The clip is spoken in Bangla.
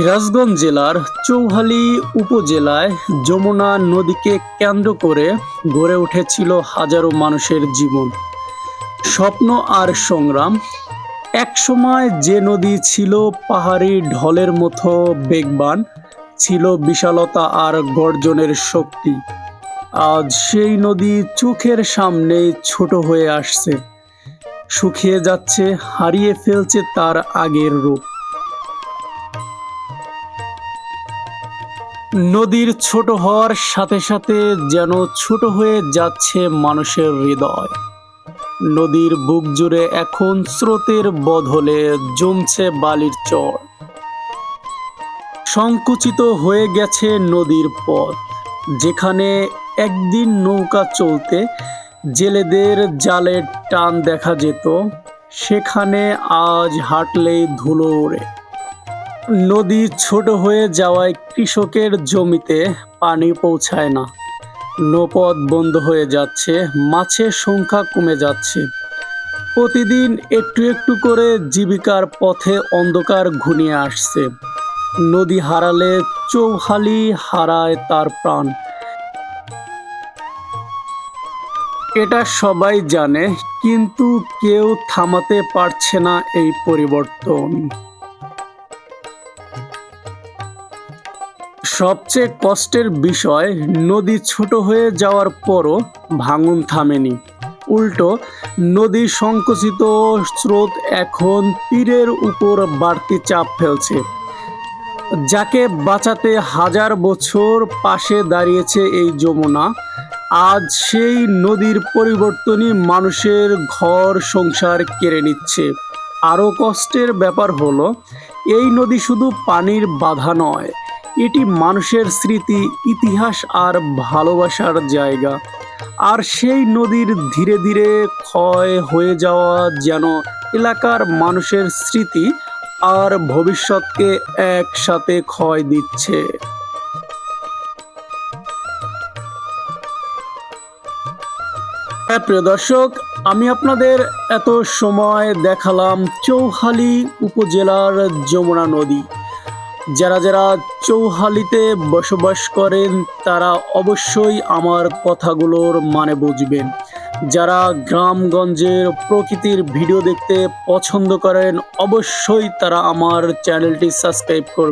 সিরাজগঞ্জ জেলার চৌহালি উপজেলায় যমুনা নদীকে কেন্দ্র করে গড়ে উঠেছিল হাজারো মানুষের জীবন। স্বপ্ন আর সংগ্রাম, একসময় যে নদী ছিল পাহাড়ি ঢলের মতো বেগবান, ছিল বিশালতা আর গর্জনের শক্তি। আজ সেই নদী চোখের সামনে ছোট হয়ে আসছে। শুকিয়ে যাচ্ছে, হারিয়ে ফেলছে তার আগের রূপ। নদীর ছোট হওয়ার সাথে সাথে যেন ছোট হয়ে যাচ্ছে মানুষের হৃদয়। নদীর বুক জুড়ে এখন স্রোতের বদলে জমছে বালির চর। সংকুচিত হয়ে গেছে নদীর পথ, যেখানে একদিন নৌকা চলতে জেলেদের জালের টান দেখা যেত, সেখানে আজ হাঁটলেই ধুলো ওড়ে। নদী ছোট হয়ে যাওয়ায় কৃষকের জমিতে পানি পৌঁছায় না। নৌপথ বন্ধ হয়ে যাচ্ছে, মাছের সংখ্যা কমে যাচ্ছে। প্রতিদিন একটু একটু করে জীবিকার পথে অন্ধকার ঘনিয়ে আসছে। নদী হারালে চৌহালি হারায় তার প্রাণ। এটা সবাই জানে, কিন্তু কেউ থামাতে পারছে না এই পরিবর্তন। সবচেয়ে কষ্টের বিষয়, নদী ছোট হয়ে যাওয়ার পরও ভাঙন থামেনি। উল্টো, নদী সংকুচিত স্রোত এখন তীরের উপর বাড়তি চাপ ফেলছে। যাকে বাঁচাতে হাজার বছর পাশে দাঁড়িয়েছে এই যমুনা, আজ সেই নদীর পরিবর্তনই মানুষের ঘর সংসার কেড়ে নিচ্ছে। আরও কষ্টের ব্যাপার হলো, এই নদী শুধু পানির বাধা নয় এটি মানুষের স্মৃতি, ইতিহাস আর ভালোবাসার জায়গা। আর সেই নদীর ধীরে ধীরে ক্ষয় হয়ে যাওয়া যেন এলাকার মানুষের স্মৃতি আর ভবিষ্যৎকে একসাথে ক্ষয় দিচ্ছে। হ্যাঁ প্রিয় দর্শক, আমি আপনাদের এত সময় দেখালাম চৌহালি উপজেলার যমুনা নদী। যারা যারা চৌহালিতে বসবাস করেন, তারা অবশ্যই আমার কথাগুলোর মানে বুঝবেন। যারা গ্রামগঞ্জের প্রকৃতির ভিডিও দেখতে পছন্দ করেন, অবশ্যই তারা আমার চ্যানেলটি সাবস্ক্রাইব করবেন।